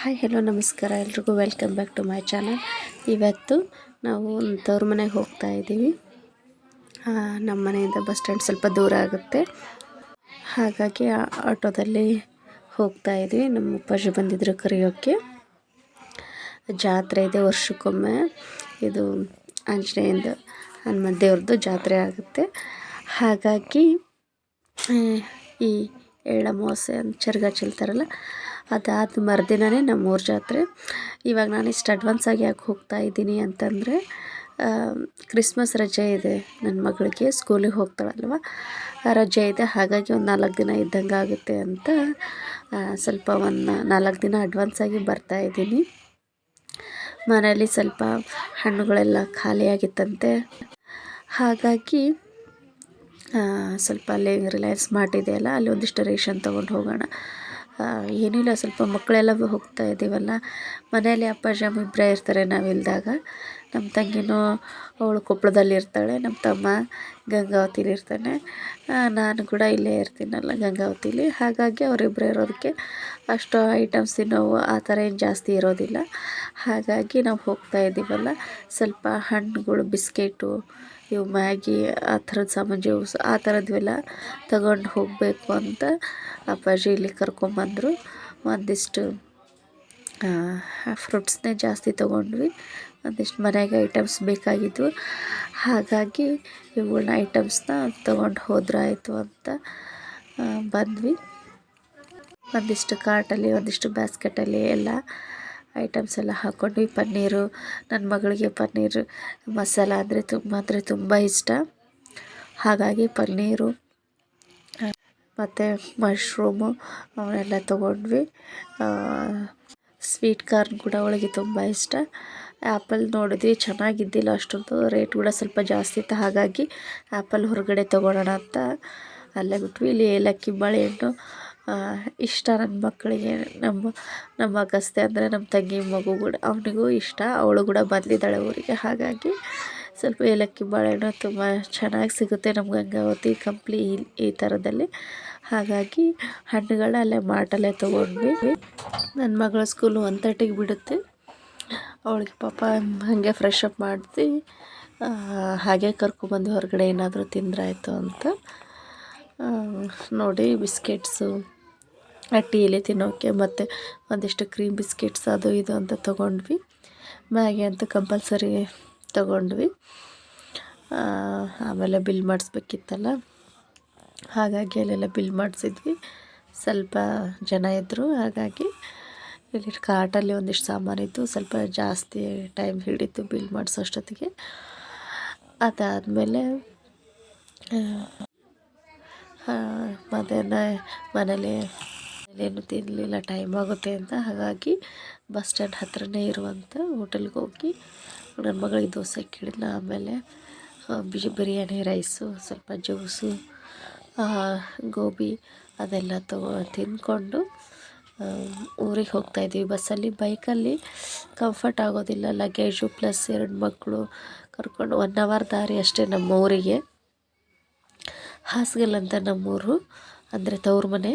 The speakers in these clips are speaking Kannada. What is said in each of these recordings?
ಹಾಯ್ ಹಲೋ ನಮಸ್ಕಾರ. ಎಲ್ರಿಗೂ welcome back to my channel ಇವತ್ತು ನಾವು ತವ್ರ ಮನೆಗೆ ಹೋಗ್ತಾ ಇದ್ದೀವಿ. ನಮ್ಮ ಮನೆಯಿಂದ ಬಸ್ ಸ್ಟ್ಯಾಂಡ್ ಸ್ವಲ್ಪ ದೂರ ಆಗುತ್ತೆ. ಹಾಗಾಗಿ ಆಟೋದಲ್ಲಿ ಹೋಗ್ತಾ ಇದ್ದೀವಿ ನಮ್ಮ ಅಪ್ಪಾಜಿ ಬಂದಿದ್ರು ಕರೆಯೋಕ್ಕೆ ಜಾತ್ರೆ ಇದೆ ವರ್ಷಕ್ಕೊಮ್ಮೆ. ಇದು ಆಂಜನೇಯಿಂದ ಹನುಮ ದೇವ್ರದ್ದು ಜಾತ್ರೆ ಆಗುತ್ತೆ. ಹಾಗಾಗಿ, ಈ ಎಳ್ಳು ಅಮಾವಾಸ್ಯೆ ಅಂತ ಚರ್ಗ ಚೆಲ್ತಾರಲ್ಲ ಅದಾದ ಮರುದಿನವೇ ನಮ್ಮೂರ ಜಾತ್ರೆ. ಇವಾಗ ನಾನು ಇಷ್ಟು ಅಡ್ವಾನ್ಸ್ ಆಗಿ ಯಾಕೆ ಹೋಗ್ತಾ ಇದ್ದೀನಿ ಅಂತಂದರೆ ಕ್ರಿಸ್ಮಸ್ ರಜೆ ಇದೆ ನನ್ನ ಮಗಳಿಗೆ ಸ್ಕೂಲಿಗೆ ಹೋಗ್ತಾಳಲ್ವ? ರಜೆ ಇದೆ, ಹಾಗಾಗಿ ಒಂದು ನಾಲ್ಕು ದಿನ ಇದ್ದಂಗೆ ಆಗುತ್ತೆ ಅಂತ ಸ್ವಲ್ಪ ಒಂದು ನಾಲ್ಕು ದಿನ ಅಡ್ವಾನ್ಸ್ ಆಗಿ ಬರ್ತಾ ಇದ್ದೀನಿ. ಮನೆಯಲ್ಲಿ ಸ್ವಲ್ಪ ಹಣ್ಣುಗಳೆಲ್ಲ ಖಾಲಿಯಾಗಿತ್ತಂತೆ. ಹಾಗಾಗಿ ಸ್ವಲ್ಪ ಅಲ್ಲಿ ರಿಲಯನ್ಸ್ ಮಾರ್ಟ್ ಇದೆಯಲ್ಲ ಅಲ್ಲಿ ಒಂದಿಷ್ಟು ರೇಷನ್ ತೊಗೊಂಡು ಹೋಗೋಣ. ಏನಿಲ್ಲ, ಸ್ವಲ್ಪ ಮಕ್ಕಳೆಲ್ಲ ಹೋಗ್ತಾ ಇದ್ದೀವಲ್ಲ, ಮನೆಯಲ್ಲಿ ಅಪ್ಪ ಅಮ್ಮ ಇಬ್ಬರೇ ಇರ್ತಾರೆ ನಾವಿಲ್ದಾಗ ನಮ್ಮ ತಂಗಿನೂ ಅವಳು ಕೊಪ್ಪಳದಲ್ಲಿ ಇರ್ತಾಳೆ ನಮ್ಮ ತಮ್ಮ ಗಂಗಾವತಿಲಿ ಇರ್ತಾನೆ. ನಾನು ಕೂಡ ಇಲ್ಲೇ ಇರ್ತೀನಲ್ಲ ಗಂಗಾವತಿಲಿ. ಹಾಗಾಗಿ ಅವರಿಬ್ಬರೇ ಇರೋದಕ್ಕೆ ಅಷ್ಟು ಐಟಮ್ಸ್ ತಿನ್ನೋವು ಆ ಥರ ಏನು ಜಾಸ್ತಿ ಇರೋದಿಲ್ಲ. ಹಾಗಾಗಿ ನಾವು ಹೋಗ್ತಾ ಇದ್ದೀವಲ್ಲ, ಸ್ವಲ್ಪ ಹಣ್ಣುಗಳು, ಬಿಸ್ಕೆಟು ಇವು ಮ್ಯಾಗಿ ಆ ಥರದ ಸಾಮಾನು ಜ್ಯೂಸ್ ಆ ಥರದ್ವೆಲ್ಲ ತಗೊಂಡು ಹೋಗಬೇಕು ಅಂತ ಅಪ್ಪಾಜಿ ಇಲ್ಲಿ ಕರ್ಕೊಂಬಂದರು. ಒಂದಿಷ್ಟು ಫ್ರೂಟ್ಸ್ನೇ ಜಾಸ್ತಿ ತೊಗೊಂಡ್ವಿ. ಒಂದಿಷ್ಟು ಮನೆಗೆ ಐಟಮ್ಸ್ ಬೇಕಾಗಿದ್ವು. ಹಾಗಾಗಿ ಇವುಗಳನ್ನ ಐಟಮ್ಸ್ನ ತೊಗೊಂಡು ಹೋದ್ರಾಯಿತು ಅಂತ ಬಂದ್ವಿ. ಒಂದಿಷ್ಟು ಕಾರ್ಟಲ್ಲಿ ಒಂದಿಷ್ಟು ಬ್ಯಾಸ್ಕೆಟಲ್ಲಿ ಎಲ್ಲ ಐಟಮ್ಸ್ ಎಲ್ಲ ಹಾಕ್ಕೊಂಡ್ವಿ ಪನ್ನೀರು ನನ್ನ ಮಗಳಿಗೆ ಪನ್ನೀರು, ಮಸಾಲ ಅಂದರೆ ತುಂಬ ಅಂದರೆ ತುಂಬ ಇಷ್ಟ. ಹಾಗಾಗಿ ಪನ್ನೀರು, ಮತ್ತು ಮಶ್ರೂಮು ಅವನ್ನೆಲ್ಲ ತೊಗೊಂಡ್ವಿ. ಸ್ವೀಟ್ ಕಾರ್ನ್ ಕೂಡ ಅವಳಿಗೆ ತುಂಬ ಇಷ್ಟ. ಆ್ಯಪಲ್ ನೋಡಿದ್ವಿ, ಚೆನ್ನಾಗಿದ್ದಿಲ್ಲ ಅಷ್ಟೊಂದು ರೇಟ್ ಕೂಡ ಸ್ವಲ್ಪ ಜಾಸ್ತಿ ಇತ್ತು. ಹಾಗಾಗಿ ಆ್ಯಪಲ್ ಹೊರಗಡೆ ತೊಗೊಳೋಣ ಅಂತ ಅಲ್ಲೇ ಬಿಟ್ವಿ. ಇಲ್ಲಿ ಏಲಕ್ಕಿ, ಬಾಳೆಹಣ್ಣು ಇಷ್ಟ ನನ್ನ ಮಕ್ಕಳಿಗೆ ನಮ್ಮ ನಮ್ಮ ಅಗಸ್ತೆ ಅಂದರೆ ನಮ್ಮ ತಂಗಿ ಮಗು ಕೂಡ, ಅವನಿಗೂ ಇಷ್ಟ. ಅವಳು ಕೂಡ ಬಂದಿದ್ದಾಳೆ ಊರಿಗೆ. ಹಾಗಾಗಿ ಸ್ವಲ್ಪ ಏಲಕ್ಕಿ ಬಾಳೆಹಣ್ಣು ತುಂಬ ಚೆನ್ನಾಗಿ ಸಿಗುತ್ತೆ ನಮ್ಮ ಗಂಗಾವತಿ, ಕಂಪ್ಲಿ ಈ ಈ ಥರದಲ್ಲಿ. ಹಾಗಾಗಿ ಹಣ್ಣುಗಳನ್ನ ಅಲ್ಲೇ ಮಾರ್ಟಲ್ಲೇ ತೊಗೊಂಡ್ವಿ. ನನ್ನ ಮಗಳ ಸ್ಕೂಲು ಒನ್ ತರ್ಟಿಗೆ ಬಿಡುತ್ತೆ. ಅವಳಿಗೆ ಪಾಪ ಹಾಗೆ ಫ್ರೆಶ್ ಅಪ್ ಮಾಡಿಸಿ ಹಾಗೆ ಕರ್ಕೊಂಬಂದು ಹೊರಗಡೆ ಏನಾದರೂ ತಿಂದ್ರಾಯ್ತು ಅಂತ. ನೋಡಿ ಬಿಸ್ಕೆಟ್ಸು ಟೀಲಿ ತಿನ್ನೋಕ್ಕೆ ಮತ್ತು ಒಂದಿಷ್ಟು ಕ್ರೀಮ್ ಬಿಸ್ಕೆಟ್ಸ್ ಅದು ಇದು ಅಂತ ತೊಗೊಂಡ್ವಿ. ಮ್ಯಾಗಿ ಅಂತೂ ಕಂಪಲ್ಸರಿ ತೊಗೊಂಡ್ವಿ. ಆಮೇಲೆ ಬಿಲ್ ಮಾಡಿಸ್ಬೇಕಿತ್ತಲ್ಲ? ಹಾಗಾಗಿ ಅಲ್ಲೆಲ್ಲ ಬಿಲ್ ಮಾಡಿಸಿದ್ವಿ. ಸ್ವಲ್ಪ ಜನ ಇದ್ದರು ಹಾಗಾಗಿ ಇಲ್ಲಿ ಕಾರ್ಟಲ್ಲಿ ಒಂದಿಷ್ಟು ಸಾಮಾನಿತ್ತು ಸ್ವಲ್ಪ ಜಾಸ್ತಿ ಟೈಮ್ ಹಿಡಿತು ಬಿಲ್ ಮಾಡಿಸೋಷ್ಟೊತ್ತಿಗೆ ಅದಾದಮೇಲೆ ಮಧ್ಯಾಹ್ನ ಮನೇಲಿ ಏನು ತಿನ್ನಲಿಲ್ಲ ಟೈಮ್ ಆಗುತ್ತೆ ಅಂತ. ಹಾಗಾಗಿ ಬಸ್ ಸ್ಟ್ಯಾಂಡ್ ಹತ್ರನೇ ಇರುವಂಥ ಹೋಟೆಲ್ಗೆ ಹೋಗಿ ನನ್ನ ಮಗಳಿಗೆ ದೋಸೆ ಕೇಳಿದ್ನ. ಆಮೇಲೆ ಬಿಸಿ ಬಿರಿಯಾನಿ ರೈಸು ಸ್ವಲ್ಪ ಜ್ಯೂಸು ಗೋಬಿ ಅದೆಲ್ಲ ತಗೋ ತಿಂದ್ಕೊಂಡು ಊರಿಗೆ ಹೋಗ್ತಾಯಿದ್ವಿ ಬಸ್ಸಲ್ಲಿ ಬೈಕಲ್ಲಿ ಕಂಫರ್ಟ್ ಆಗೋದಿಲ್ಲ. ಲಗೇಜು ಪ್ಲಸ್ ಎರಡು ಮಕ್ಕಳು ಕರ್ಕೊಂಡು ಒನ್ ಅವರ್ ದಾರಿ ಅಷ್ಟೇ ನಮ್ಮ ಊರಿಗೆ. ಹಾಸ್ಗಲ್ ಅಂತ ನಮ್ಮೂರು, ಅಂದರೆ ತವ್ರ ಮನೆ.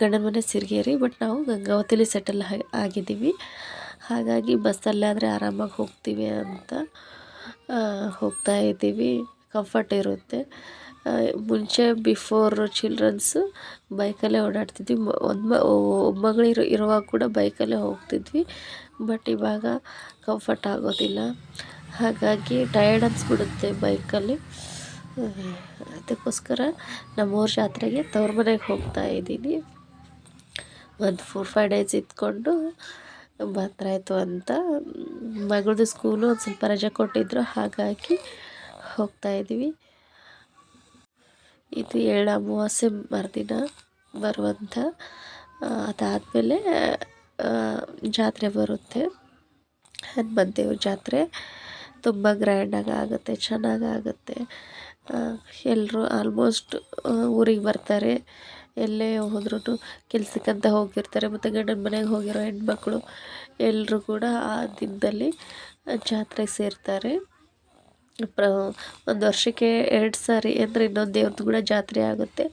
ಗಂಡನ ಮನೆ ಸಿರಿಗೇರಿ ಬಟ್ ನಾವು ಗಂಗಾವತಿಲಿ ಸೆಟಲ್ ಆಗಿದ್ದೀವಿ. ಹಾಗಾಗಿ ಬಸ್ಸಲ್ಲೇ ಆದರೆ ಆರಾಮಾಗಿ ಹೋಗ್ತೀವಿ ಅಂತ ಹೋಗ್ತಾ ಇದ್ದೀವಿ. ಕಂಫರ್ಟ್ ಇರುತ್ತೆ. ಮುಂಚೆ ಬಿಫೋರ್ ಚಿಲ್ಡ್ರನ್ಸು ಬೈಕಲ್ಲೇ ಓಡಾಡ್ತಿದ್ವಿ. ಒಂದು ಮ ಒಬ್ಬ ಮಗಳು ಇರುವಾಗ ಕೂಡ ಬೈಕಲ್ಲೇ ಹೋಗ್ತಿದ್ವಿ. ಬಟ್ ಇವಾಗ ಕಂಫರ್ಟ್ ಆಗೋದಿಲ್ಲ. ಹಾಗಾಗಿ ಟಯರ್ಡ್ ಅನಿಸ್ಬಿಡುತ್ತೆ ಬೈಕಲ್ಲಿ. ಅದಕ್ಕೋಸ್ಕರ ನಮ್ಮೂರ ಜಾತ್ರೆಗೆ ತವ್ರ ಮನೆಗೆ ಹೋಗ್ತಾ ಇದ್ದೀನಿ. ಒಂದು ಫೋರ್ ಫೈವ್ ಡೇಸ್ ಇದ್ಕೊಂಡು ಬಂದ್ರಾಯ್ತು ಅಂತ. ಮಗಳದ್ದು ಸ್ಕೂಲು ಒಂದು ಸ್ವಲ್ಪ ರಜೆ ಕೊಟ್ಟಿದ್ರು, ಹಾಗಾಗಿ ಹೋಗ್ತಾ ಇದ್ದೀವಿ. ಇದು ಏಳು ಅಮಾವಾಸ್ಯೆ ಮರುದಿನ ಬರುವಂಥ ಅದಾದಮೇಲೆ ಜಾತ್ರೆ ಬರುತ್ತೆ. ಹನುಮಂತ ದೇವ್ರ ಜಾತ್ರೆ ತುಂಬ ಗ್ರ್ಯಾಂಡಾಗಿ ಆಗುತ್ತೆ, ಚೆನ್ನಾಗಿ ಆಗುತ್ತೆ. ಎಲ್ಲರೂ ಆಲ್ಮೋಸ್ಟ್ ಊರಿಗೆ ಬರ್ತಾರೆ. ಎಲ್ಲೇ ಹೋದ್ರೂ ಕೆಲಸಕ್ಕಂತ ಹೋಗಿರ್ತಾರೆ. ಮತ್ತು ಗಂಡನ ಮನೆಗೆ ಹೋಗಿರೋ ಹೆಣ್ಮಕ್ಳು ಎಲ್ಲರೂ ಕೂಡ ಆ ದಿನದಲ್ಲಿ ಜಾತ್ರೆಗೆ ಸೇರ್ತಾರೆ. ಪ್ರ, ಒಂದು ವರ್ಷಕ್ಕೆ ಎರಡು ಸಾರಿ ಅಂದರೆ ಇನ್ನೊಂದು ದೇವ್ರದ್ದು ಕೂಡ ಜಾತ್ರೆ ಆಗುತ್ತೆ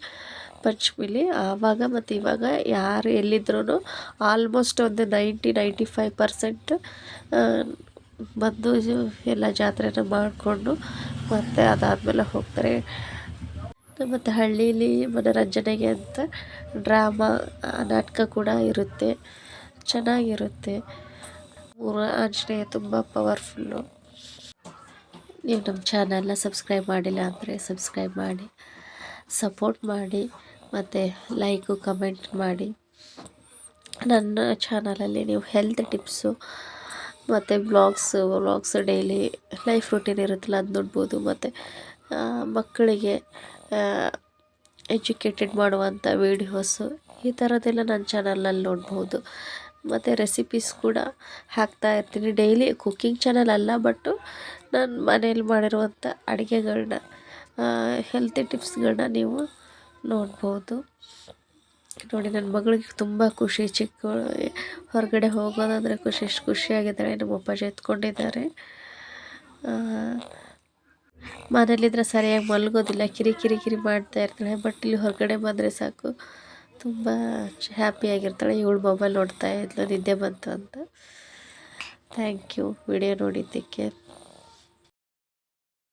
ಪಂಚಮಿಲಿ. ಆವಾಗ ಮತ್ತು ಇವಾಗ ಯಾರು ಎಲ್ಲಿದ್ರೂ ಆಲ್ಮೋಸ್ಟ್ ಒಂದು ನೈಂಟಿ ನೈಂಟಿ ಫೈವ್ ಪರ್ಸೆಂಟ್ ಬಂದು ಎಲ್ಲ ಜಾತ್ರೆನ ಮಾಡಿಕೊಂಡು ಮತ್ತೆ ಅದಾದಮೇಲೆ ಹೋಗ್ತಾರೆ. ಮತ್ತು ಹಳ್ಳೀಲಿ ಮನೋರಂಜನೆಗೆ ಅಂತ ಡ್ರಾಮಾ, ನಾಟಕ ಕೂಡ ಇರುತ್ತೆ. ಚೆನ್ನಾಗಿರುತ್ತೆ. ಊರ ಆಂಜನೇಯ ತುಂಬ ಪವರ್ಫುಲ್ಲು. ನೀವು ನಮ್ಮ ಚಾನಲ್ನ ಸಬ್ಸ್ಕ್ರೈಬ್ ಮಾಡಿಲ್ಲ ಅಂದರೆ ಸಬ್ಸ್ಕ್ರೈಬ್ ಮಾಡಿ, ಸಪೋರ್ಟ್ ಮಾಡಿ, ಮತ್ತು ಲೈಕು, ಕಮೆಂಟ್ ಮಾಡಿ. ನನ್ನ ಚಾನಲಲ್ಲಿ ನೀವು ಹೆಲ್ತ್ ಟಿಪ್ಸು ಮತ್ತು blogs vlogs daily life routine ಇರುತ್ತಲ್ಲ ಅದು ನೋಡ್ಬೋದು. ಮತ್ತು ಮಕ್ಕಳಿಗೆ ಎಜುಕೇಟೆಡ್ ಮಾಡುವಂಥ ವೀಡಿಯೋಸು ಈ ಥರದ್ದೆಲ್ಲ ನನ್ನ ಚಾನಲಲ್ಲಿ ನೋಡ್ಬೋದು. ಮತ್ತು ರೆಸಿಪೀಸ್ ಕೂಡ ಹಾಕ್ತಾ ಇರ್ತೀನಿ. ಡೈಲಿ ಕುಕ್ಕಿಂಗ್ ಚಾನಲ್ ಅಲ್ಲ ಬಟ್ಟು ನಾನು ಮನೇಲಿ ಮಾಡಿರುವಂಥ ಅಡುಗೆಗಳನ್ನ ಹೆಲ್ತಿ ಟಿಪ್ಸ್ಗಳನ್ನ ನೀವು ನೋಡ್ಬೋದು. ನೋಡಿ ನನ್ನ ಮಗಳಿಗೆ ತುಂಬ ಖುಷಿ. ಚಿಕ್ಕ ಹೊರಗಡೆ ಹೋಗೋದಂದರೆ ಖುಷಿ, ಎಷ್ಟು ಖುಷಿಯಾಗಿದ್ದಾಳೆ ನಮ್ಮ ಅಪ್ಪಾಜಿ ಎತ್ಕೊಂಡಿದ್ದಾರೆ. ಮನೇಲಿದ್ರೆ ಸರಿಯಾಗಿ ಮಲಗೋದಿಲ್ಲ. ಕಿರಿ ಕಿರಿ ಕಿರಿ ಮಾಡ್ತಾ ಇರ್ತಾಳೆ. ಬಟ್ ಇಲ್ಲಿ ಹೊರಗಡೆ ಬಂದರೆ ಸಾಕು. ತುಂಬ ಹ್ಯಾಪಿಯಾಗಿರ್ತಾಳೆ ಇವಳು ಮೊಬೈಲ್ ನೋಡ್ತಾ ಇದ್ಲು. ನಿದ್ದೆ ಬಂತು ಅಂತ. ಥ್ಯಾಂಕ್ ಯು ವಿಡಿಯೋ ನೋಡಿದ್ದಕ್ಕೆ.